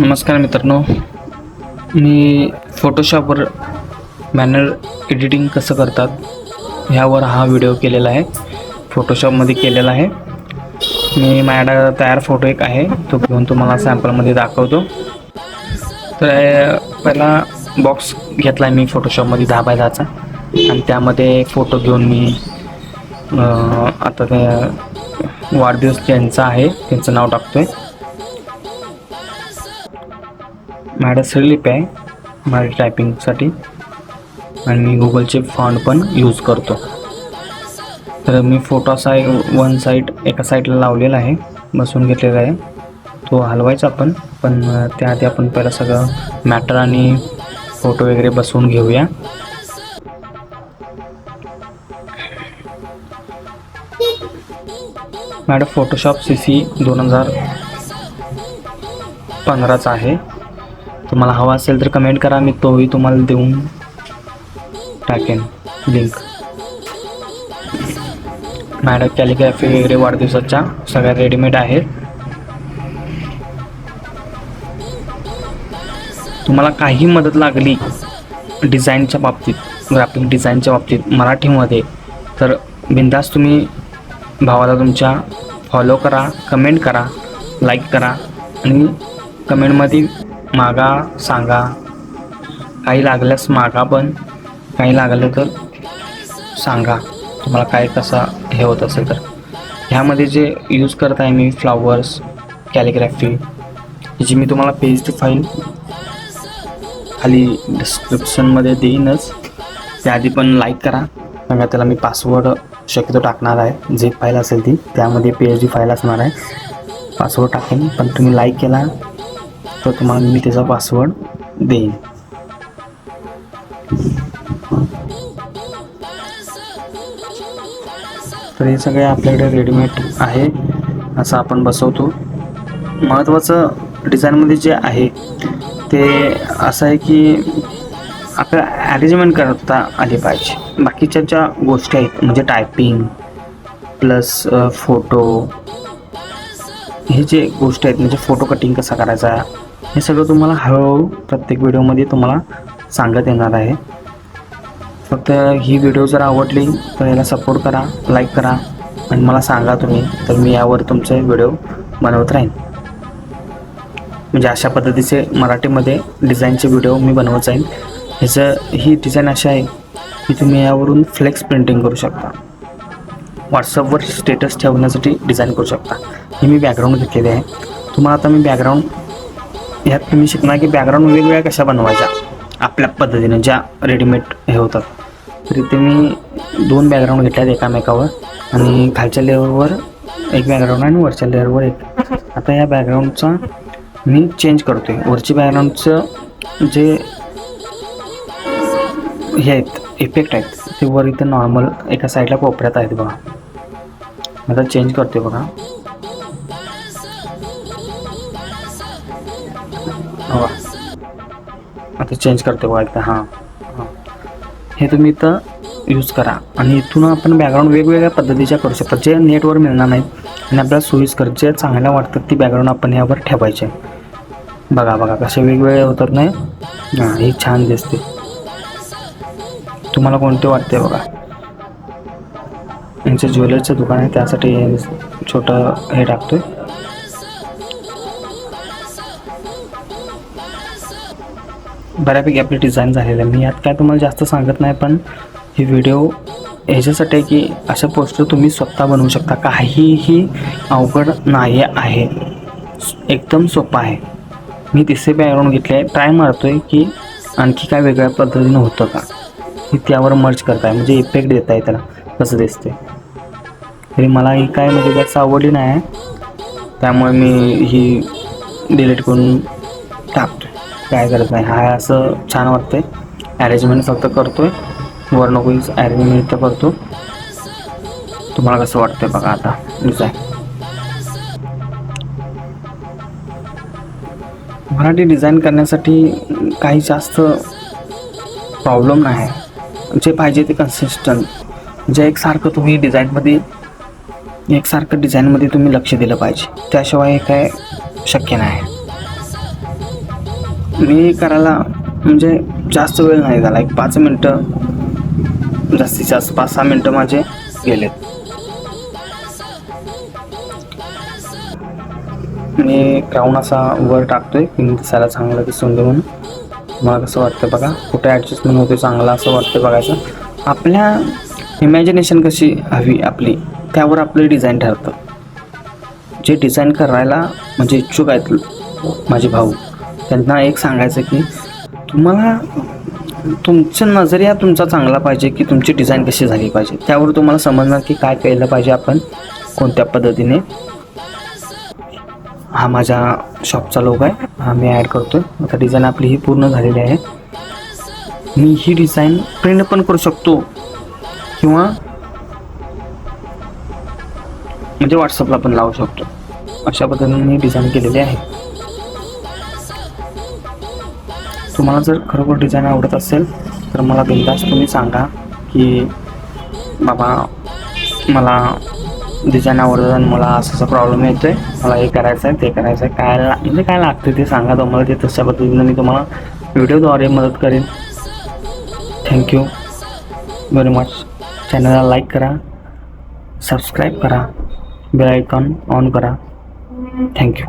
नमस्कार मित्रांनो. मी फोटोशॉपवर banner editing कसं करतात ह्यावर हा व्हिडिओ केलेला आहे. फोटोशॉपमध्ये केलेला आहे. मी माझ्याकडं तयार फोटो एक आहे. तो घेऊन तुम्हाला सॅम्पलमध्ये दाखवतो. तर पहिला बॉक्स घेतला आहे मी फोटोशॉपमध्ये दहा बाय दहाचा. आणि त्यामध्ये फोटो घेऊन मी आता ते वाढदिवस ज्यांचा आहे त्यांचं नाव टाकतो आहे माझ्याकडे सरलिप आहे. मराठी टायपिंगसाठी आणि मी गुगलचे फॉन्ट पण यूज करतो. तर मी फोटो असा एक वन साईड एका साईडला लावलेला आहे. बसून घेतलेला आहे. तो हलवायचा आपण पण त्याआधी आपण पहिलं सगळं मॅटर आणि फोटो वगैरे बसवून घेऊया. मॅडम फोटोशॉप सी सी दोन हजार पंधराचा आहे. तुम्हाला हवा असेल तर कमेंट करा मी तोही तुम्हाला देऊन टाकेन लिंक मॅडम कॅलिग्राफी वगैरे वाढदिवसाच्या सगळ्या रेडीमेड आहेत. तुम्हाला काही मदत लागली डिझाईनच्या बाबतीत ग्राफिक डिझाईनच्या बाबतीत मराठीमध्ये तर बिंदास तुम्ही भावाला तुमच्या फॉलो करा कमेंट करा लाईक करा आणि कमेंटमध्ये मागा सांगा. काही लागल्यास मागा पण काही लागलं तर सांगा. तुम्हाला काय कसा हे होत असेल तर. ह्यामध्ये जे यूज करत आहे मी फ्लावर्स कॅलिग्राफी जी मी तुम्हाला पेज टू फाईल खाली डिस्क्रिप्शनमध्ये देईनच. त्याआधी पण लाईक करा. मग त्याला मी पासवर्ड शक्यतो टाकणार आहे. जे फाईल असेल ती त्यामध्ये पी एच डी फाईल असणार आहे. पासवर्ड टाकेन पण तुम्ही लाईक केला. तर तुम्हाला मी त्याचा पासवर्ड देईन. तर हे सगळे आपल्याकडे रेडीमेड आहे. असं आपण बसवतो. महत्त्वाचं डिझाईनमध्ये जे आहे ते असं आहे की आपल्याला ॲरेंजमेंट करता आली पाहिजे. बाकीच्या ज्या गोष्टी आहेत म्हणजे टायपिंग प्लस फोटो हे जे गोष्ट आहेत म्हणजे फोटो कटिंग कसा करायचा हे सगळं तुम्हाला हळूहळू प्रत्येक व्हिडिओमध्ये तुम्हाला सांगत येणार आहे. फक्त ही व्हिडिओ जर आवडली तर याला सपोर्ट करा लाईक करा आणि मला सांगा तुम्ही तर मी यावर तुमचे व्हिडिओ बनवत राहीन. म्हणजे अशा पद्धतीचे मराठीमध्ये डिझाईनचे व्हिडिओ मी बनवत जाईन. ह्याचं ही डिझाईन अशी आहे की तुम्ही यावरून फ्लेक्स प्रिंटिंग करू शकता. व्हॉट्सअपवर स्टेटस ठेवण्यासाठी डिझाईन करू शकता. हे मी बॅकग्राऊंड घेतलेले आहे. तुम्हाला आता मी बॅकग्राऊंड ह्यात तुम्ही शिकणार की बॅकग्राऊंड वेगवेगळ्या कशा बनवायच्या? आपल्या पद्धतीने ज्या रेडीमेड हे होतात. तर इथे मी दोन बॅकग्राऊंड घेतल्यात एकामेकावर आणि खालच्या लेअरवर एक बॅकग्राऊंड आणि वरच्या लेअरवर एक. आता या बॅकग्राऊंडचा मी चेंज करतो आहे वरची बॅकग्राऊंडचं जे हे आहेत इफेक्ट आहेत ते वर इथं नॉर्मल एका साईडला कोपऱ्यात आहेत बघा. आता चेंज करते बघा. हो. आता चेंज करते बघा एकदा हां. हां. हे तुम्ही इथं यूज करा. आणि इथून आपण बॅकग्राऊंड वेगवेगळ्या पद्धतीच्या करू शकता. जे नेटवर मिळणार नाहीत आणि आपल्याला सोयीस्कर जे चांगल्या वाटतात ती बॅकग्राऊंड आपण यावर ठेवायचे. बघा बघा कसे वेगवेगळे होतात नाही? हां ही छान दिसते. तुम्हाला कोणते वाटते बघा? यांचं ज्वेलरचं दुकान आहे त्यासाठी छोटं हे टाकतोय. बऱ्यापैकी आपली डिझाईन झालेलं आहे. मी यात काय तुम्हाला जास्त सांगत नाही पण ही व्हिडिओ ह्याच्यासाठी आहे की अशा पोस्टर तुम्ही स्वतः बनवू शकता. काहीही अवघड नाही आहे. एकदम सोपं आहे. मी तिसरे बॅकग्राऊंड घेतले आहे. ट्राय मारतो आहे की आणखी काय वेगळ्या पद्धतीनं होतं का? मी त्यावर मर्च करताय. म्हणजे इफेक्ट देत आहे त्याला. कसं दिसते तरी मला ही काय म्हणजे जास्त आवडली नाही. आहे त्यामुळे मी ही डिलीट करून टाकतो काय करत नाही. हा असं छान वाटतंय. ॲरेंजमेंट फक्त करतोय. वर नको ॲरेंजमेंट तर करतो. तुम्हाला कसं वाटतंय बघा आता. डिझाईन मराठी डिझाईन करण्यासाठी काही जास्त प्रॉब्लेम नाही. जे पाहिजे ते कन्सिस्टंट जे एकसारखं तुम्ही डिझाईनमध्ये एकसारखं डिझाईनमध्ये तुम्ही लक्ष दिलं पाहिजे. त्याशिवाय हे काय शक्य नाही. मी करायला म्हणजे जास्त वेळ नाही झाला. एक पाच मिनटं जास्तीत जास्त पाच सहा मिनटं माझे गेलेत. मी क्राऊन असा वर टाकतोय की दिसायला चांगलं दिसून दे म्हणून मला कसं वाटतं बघा कुठे ॲडजस्टमेंट होते चांगलं असं वाटतं बघायचं. आपल्या इमॅजिनेशन कशी हवी आपली त्यावर आपलं डिझाईन ठरतं. जे डिझाईन करायला म्हणजे इच्छुक आहेत माझे भाऊ त्यांना एक सांगायचं की तुम्हाला तुमचा नजरिया तुमचा चांगला पाहिजे की तुमची डिझाईन कशी झाली पाहिजे? त्यावर तुम्हाला समजणार की काय केलं पाहिजे आपण कोणत्या पद्धतीने. हा माझ्या शॉपचा लोक आहे. हा मी ॲड करतो आहे आता डिझाईन आपली ही पूर्ण झालेली आहे. मी ही डिझाईन प्रिंट पण करू शकतो. किंवा म्हणजे व्हॉट्सअपला पण लावू शकतो. अशा पद्धतीने मी डिझाईन केलेली आहे. तुम्हाला जर खरोखर डिझाईन आवडत असेल तर मला बिंदास तुम्ही सांगा की बाबा मला डिझाईन आवडतं आणि मला असं असा प्रॉब्लेम येतो आहे मला हे करायचं आहे ते करायचं आहे. काय ला म्हणजे काय लागतं ते सांगा तुम्हाला ते तशा पद्धतीनं मी तुम्हाला व्हिडिओद्वारे मदत करेन. थँक्यू व्हेरी मच चॅनलला लाईक करा सबस्क्राईब करा बेल आयकॉन ऑन करा. Thank you.